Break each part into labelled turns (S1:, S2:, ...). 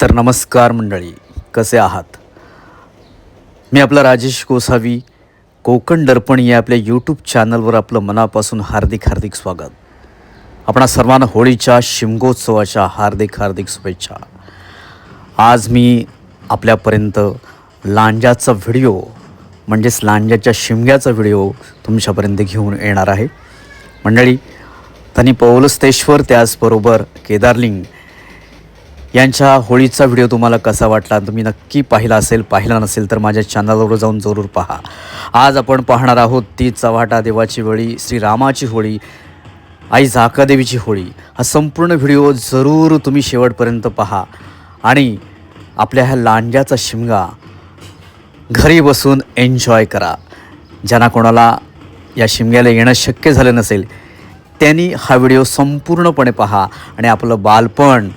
S1: तर नमस्कार मंडळी कसे आहात? मी आपला राजेश गोसावी कोकण दर्पण या आपल्या यूट्यूब चॅनलवर आपलं मनापासून हार्दिक हार्दिक स्वागत. आपणा सर्वांना होळीच्या शिमगोत्सवाच्या हार्दिक हार्दिक शुभेच्छा. आज मी आपल्यापर्यंत लांजाचा व्हिडिओ म्हणजेच लांजाच्या शिमग्याचा व्हिडिओ तुमच्यापर्यंत घेऊन येणार आहे. मंडळी त्यांनी पौलस्तेश्वर त्याचबरोबर केदारलिंग यांच्या होळीचा व्हिडिओ तुम्हाला कसा वाटला तुम्ही नक्की पाहिला असेल पाहिला नसेल तर माझ्या चॅनलवर जाऊन जरूर पहा. आज आपण पाहणार आहोत ती चव्हाटा देवाची होळी श्रीरामाची होळी आई झाकादेवीची होळी. हा संपूर्ण व्हिडिओ जरूर तुम्ही शेवटपर्यंत पहा. आणि आपल्या ह्या लांड्याचा शिमगा घरी बसून एन्जॉय करा. ज्यांना कोणाला या शिमग्याला येणं शक्य झालं नसेल त्यांनी हा व्हिडिओ संपूर्णपणे पहा. आणि आपलं बालपण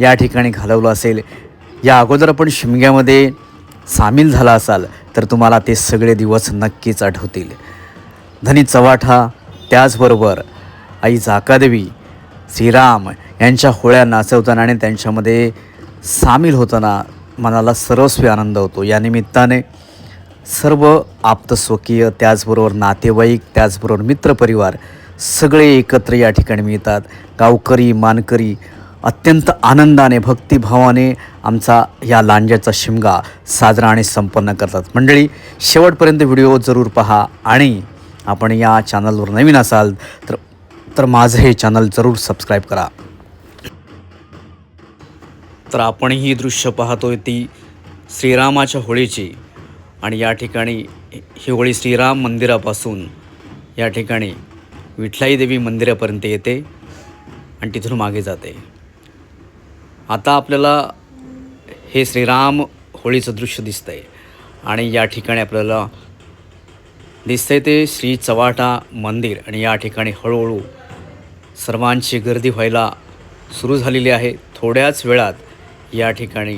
S1: या ठिकाणी घालवलं असेल. या अगोदर आपण शिमग्यामध्ये सामील झाला असाल तर तुम्हाला ते सगळे दिवस नक्कीच आठवतील. धनी चवाठा त्याचबरोबर आई झाकादेवी श्रीराम यांच्या होळ्या नाचवताना आणि त्यांच्यामध्ये सामील होताना मनाला सर्वस्वी आनंद होतो. या निमित्ताने सर्व आप्तस्वकीय त्याचबरोबर नातेवाईक त्याचबरोबर मित्रपरिवार सगळे एकत्र या ठिकाणी मिळतात. गावकरी मानकरी अत्यंत आनंदाने भक्तिभावाने आमचा या लांज्याचा शिमगा साजरा आणि संपन्न करतात. मंडळी शेवटपर्यंत व्हिडिओ जरूर पहा आणि आपण या चॅनलवर नवीन असाल तर तर माझं हे चॅनल जरूर सबस्क्राईब करा. तर आपण ही दृश्य पाहतोय ती श्रीरामाच्या होळीची आणि या ठिकाणी ही होळी श्रीराम मंदिरापासून या ठिकाणी विठलाई देवी मंदिरापर्यंत येते आणि तिथून मागे जाते. आता आपल्याला हे श्रीराम होळीचं दृश्य दिसतं आहे आणि या ठिकाणी आपल्याला दिसतंय ते श्री चवाटा मंदिर. आणि या ठिकाणी हळूहळू सर्वांची गर्दी व्हायला सुरू झालेली आहे. थोड्याच वेळात या ठिकाणी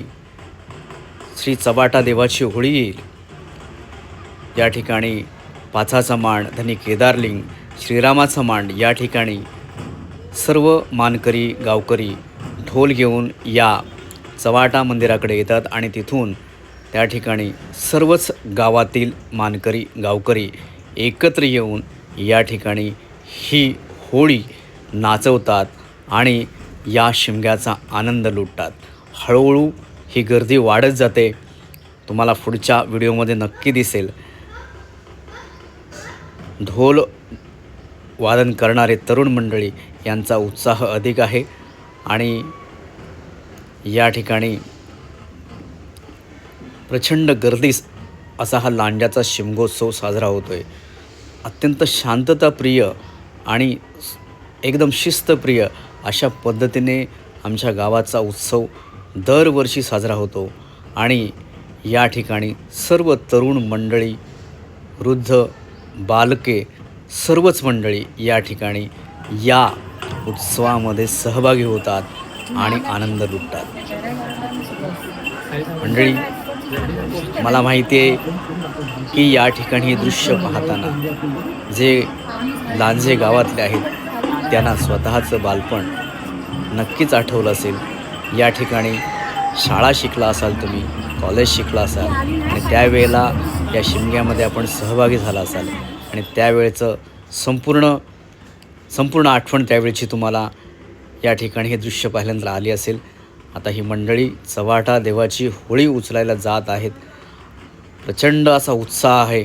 S1: श्री चवाटा देवाची होळी येईल. या ठिकाणी पाचाचा मांड धनी केदारलिंग श्रीरामाचा मांड या ठिकाणी सर्व मानकरी गावकरी ढोल घेऊन या चवाटा मंदिराकडे येतात आणि तिथून त्या ठिकाणी सर्वच गावातील मानकरी गावकरी एकत्र येऊन या ठिकाणी ही होळी नाचवतात आणि या शिमग्याचा आनंद लुटतात. हळूहळू ही गर्दी वाढत जाते. तुम्हाला पुढच्या व्हिडिओमध्ये नक्की दिसेल. ढोल वादन करणारे तरुण मंडळी यांचा उत्साह अधिक आहे. आणि या ठिकाणी प्रचंड गर्दीस असा हा लांड्याचा शिमगोत्सव साजरा होतो आहे अत्यंत शांतताप्रिय आणि एकदम शिस्तप्रिय अशा पद्धतीने आमच्या गावाचा उत्सव दरवर्षी साजरा होतो आणि या ठिकाणी सर्व तरुण मंडळी वृद्ध बालके सर्वच मंडळी या ठिकाणी या उत्सवामध्ये सहभागी होतात आणि आनंद लुटतात. मंडळी मला माहिती आहे की या ठिकाणी हे दृश्य पाहताना जे लांजे गावातले आहेत त्यांना स्वतःचं बालपण नक्कीच आठवलं असेल. या ठिकाणी शाळा शिकला असाल तुम्ही कॉलेज शिकला असाल आणि त्यावेळेला या शिमग्यामध्ये आपण सहभागी झाला असाल आणि त्यावेळेचं संपूर्ण संपूर्ण आठवण त्यावेळेची तुम्हाला या ठिकाणी हे दृश्य पाहिल्यानंतर आली असेल. आता ही मंडळी चव्हाटा देवाची होळी उचलायला जात आहेत. प्रचंड असा उत्साह आहे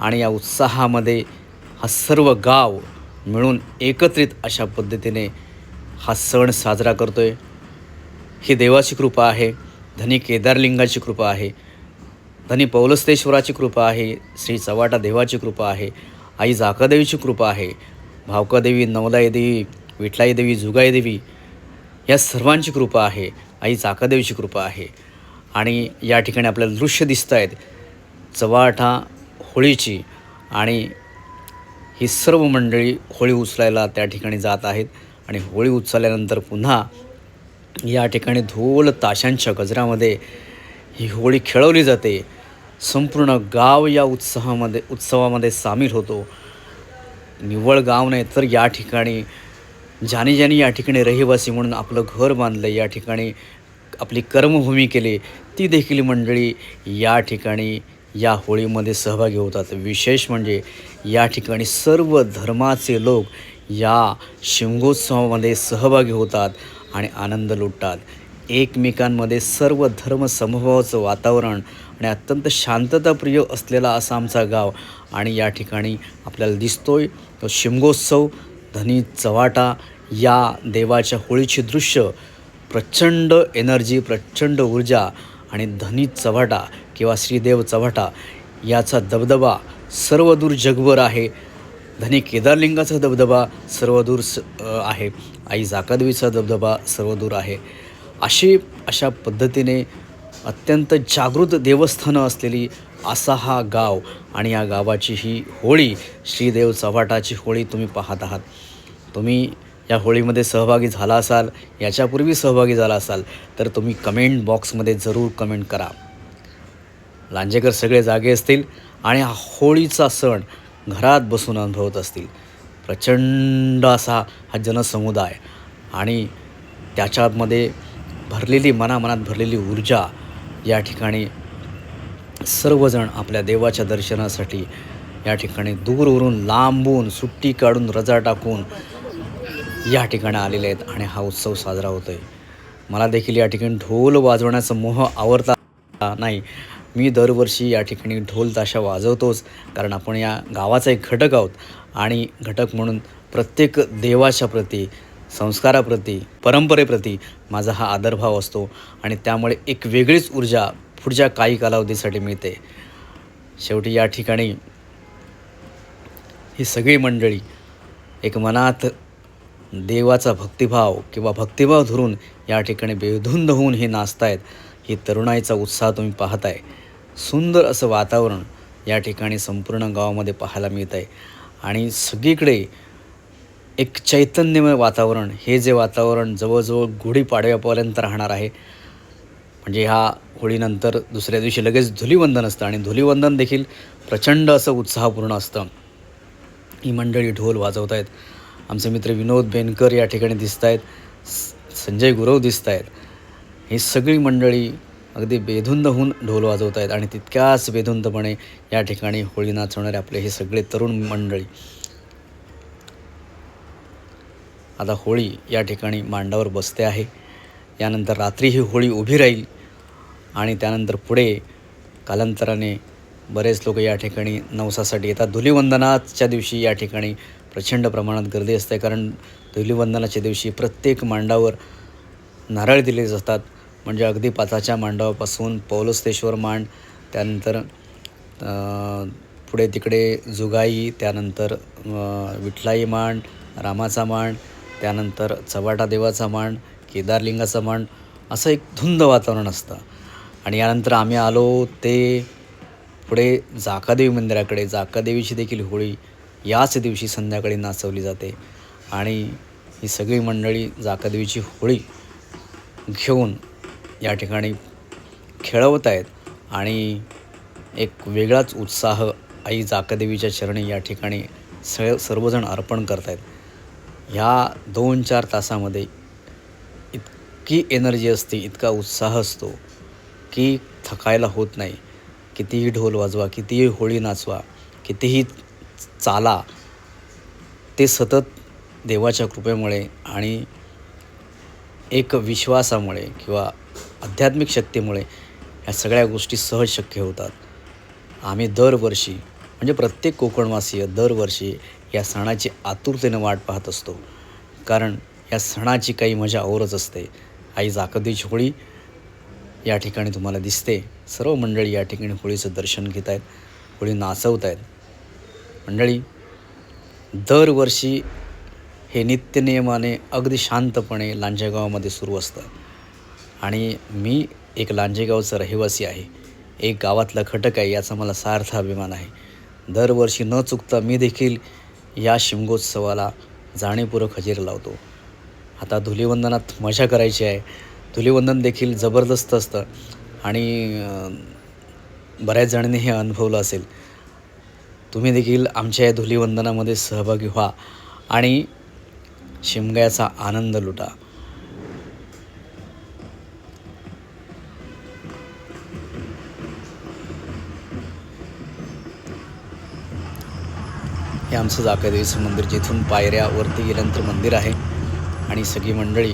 S1: आणि या उत्साहामध्ये हा सर्व गाव मिळून एकत्रित अशा पद्धतीने हा सण साजरा करतो आहे ही देवाची कृपा आहे धनी केदारलिंगाची कृपा आहे धनी पौलस्तेश्वराची कृपा आहे श्री चव्हाटा देवाची कृपा आहे आई जाकादेवीची कृपा आहे भावकादेवी नवलाई देवी विठलाई देवी जुगाई देवी या सर्वांची कृपा आहे. आई चाकादेवीची कृपा आहे. आणि या ठिकाणी आपल्याला दृश्य दिसत आहेत चवाठा होळीची आणि ही सर्व मंडळी होळी उचलायला त्या ठिकाणी जात आहेत. आणि होळी उचलल्यानंतर पुन्हा या ठिकाणी धोल ताशांच्या गजरामध्ये ही होळी खेळवली जाते. संपूर्ण गाव या उत्साहामध्ये उत्सवामध्ये सामील होतो. निव्वळ गाव नाही तर या ठिकाणी ज्याने ज्याने या ठिकाणी रहिवासी म्हणून आपलं घर बांधलं या ठिकाणी आपली कर्मभूमी केली ती देखील मंडळी या ठिकाणी या होळीमध्ये सहभागी होतात. विशेष म्हणजे या ठिकाणी सर्व धर्माचे लोक या शिमगोत्सवामध्ये सहभागी होतात आणि आनंद लुटतात. एकमेकांमध्ये सर्व धर्म समभावाचं वातावरण आणि अत्यंत शांतताप्रिय असलेला असा आमचा गाव. आणि या ठिकाणी आपल्याला दिसतोय तो शिमगोत्सव धनी चवाटा या देवाच्या होळीचे दृश्य. प्रचंड एनर्जी प्रचंड ऊर्जा आणि धनी चव्हाटा किंवा श्रीदेव चव्हाटा याचा दबदबा सर्वदूर जगभर आहे. धनी केदारलिंगाचा दबदबा सर्वदूर स आहे. आई जाकादेवीचा दबदबा सर्वदूर आहे. अशी अशा पद्धतीने अत्यंत जागृत देवस्थानं असलेली असा हा गाव आणि या गावाची ही होळी श्रीदेव चव्हाटाची होळी तुम्ही पाहत आहात. तुम्ही या होळीमध्ये सहभागी झाला असाल याच्यापूर्वी सहभागी झाला असाल तर तुम्ही कमेंट बॉक्समध्ये जरूर कमेंट करा. लांजेकर सगळे जागे असतील आणि हा होळीचा सण घरात बसून अनुभवत असतील. प्रचंड असा हा जनसमुदाय आणि त्याच्यामध्ये भरलेली मनामनात भरलेली ऊर्जा या ठिकाणी सर्वजण आपल्या देवाच्या दर्शनासाठी या ठिकाणी दूरवरून लांबून सुट्टी काढून रजा टाकून या ठिकाणी आलेले आहेत आणि हा उत्सव साजरा होतो आहे मला देखील या ठिकाणी ढोल वाजवण्याचा मोह आवडता नाही. मी दरवर्षी या ठिकाणी ढोल ताशा वाजवतोच कारण आपण या गावाचा एक घटक आहोत आणि घटक म्हणून प्रत्येक देवाच्या प्रती संस्काराप्रती परंपरेप्रती माझा हा आदरभाव असतो आणि त्यामुळे एक वेगळीच ऊर्जा पुढच्या काही कालावधीसाठी मिळते. शेवटी या ठिकाणी ही सगळी मंडळी एक मनात देवाचा भक्तिभाव किंवा भक्तिभाव धरून या ठिकाणी बेधुंद होऊन हे नाचतायत ही तरुणाईचा उत्साह तुम्ही पाहताय. सुंदर असं वातावरण या ठिकाणी संपूर्ण गावामध्ये पाहायला मिळत आहे आणि सगळीकडे एक चैतन्यमय वातावरण हे जे वातावरण जवळजवळ गुढीपाडव्यापर्यंत राहणार आहे म्हणजे ह्या होळीनंतर दुसऱ्या दिवशी लगेच धुलीवंदन असतं आणि धुलीवंदन देखील प्रचंड असं उत्साहपूर्ण असतं. ही मंडळी ढोल वाजवत आहेत आमचे मित्र विनोद बेनकर या ठिकाणी दिसत आहेत संजय गुरव दिसत आहेत ही सगळी मंडळी अगदी बेधुंद होऊन ढोल वाजवत आहेत आणि तितक्याच बेधुंदपणे या ठिकाणी होळी नाचवणारे आपले हे सगळे तरुण मंडळी. आता होळी या ठिकाणी मांडावर बसते आहे. यानंतर रात्री ही होळी उभी राहील आणि त्यानंतर पुढे कालांतराने बरेच लोक या ठिकाणी नवसासाठी येतात. धुलीवंदनाच्या दिवशी या ठिकाणी प्रचंड प्रमाणात गर्दी असते कारण धुलीवंदनाच्या दिवशी प्रत्येक मांडावर नारळ दिले जातात. म्हणजे अगदी पाचाच्या मांडावापासून पौलस्तेश्वर मांड त्यानंतर पुढे तिकडे जुगाई त्यानंतर विठलाई मांड रामाचा मांड त्यानंतर चवाटा देवाचा मांड केदारलिंगाचा मांड असं एक धुंद वातावरण असतं. आणि यानंतर आम्ही आलो ते पुढे जाकादेवी मंदिराकडे. जाकादेवीची देखील होळी याच दिवशी संध्याकाळी नाचवली जाते. आणि ही सगळी मंडळी जाकादेवीची होळी घेऊन या ठिकाणी खेळवत आहेत. आणि एक वेगळाच उत्साह आई जाकादेवीच्या चरणी या ठिकाणी स सर्वजण अर्पण करत आहेत ह्या दोन चार तासामध्ये इतकी एनर्जी असते इतका उत्साह असतो की थकायला होत नाही. कितीही ढोल वाजवा कितीही होळी नाचवा कितीही चाला ते सतत देवाच्या कृपेमुळे आणि एक विश्वासामुळे किंवा आध्यात्मिक शक्तीमुळे ह्या सगळ्या गोष्टी सहज शक्य होतात. आम्ही दरवर्षी म्हणजे प्रत्येक कोकणवासीय दरवर्षी या सणाची आतुरतेनं वाट पाहत असतो. कारण या सणाची काही मजा औरच असते. आई जाकदीची होळी या ठिकाणी तुम्हाला दिसते. सर्व मंडळी या ठिकाणी होळीचं दर्शन घेत आहेत होळी नाचवत आहेत मंडळी दरवर्षी हे नित्यनियमाने अगदी शांतपणे लांजेगावामध्ये सुरू असतं. आणि मी एक लांजेगावचा रहिवासी आहे. एक गावातला घटक आहे याचा मला सार्थ अभिमान आहे. दरवर्षी न चुकता मी देखील या शिमगोत्सवाला जाणीवपूर्वक हजेरी लावतो. आता धुलीवंदनात मजा करायची आहे. धुलीवंदन देखील जबरदस्त असतं. आणि बऱ्याच जणांनी हे अनुभवलं असेल. तुम्ही देखील आमच्या या धुलीवंदनामध्ये सहभागी व्हा आणि शिमग्याचा आनंद लुटा. हे आमचं जाकादेवीचं मंदिर जिथून पायऱ्यावरती गेल्यानंतर मंदिर आहे. आणि सगळी मंडळी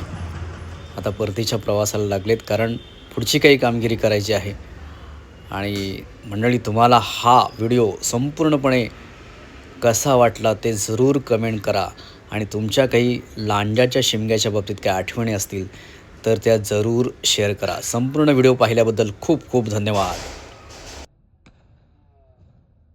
S1: आता परतीच्या प्रवासाला लागलेत कारण पुढची काही कामगिरी करायची आहे. आणि मंडळी तुम्हाला हा व्हिडिओ संपूर्णपणे कसा वाटला ते जरूर कमेंट करा. आणि तुमच्या काही लांजाच्या शिमग्याच्या बाबतीत काही आठवणी असतील तर त्या जरूर शेअर करा. संपूर्ण व्हिडिओ पाहिल्याबद्दल खूप खूप धन्यवाद.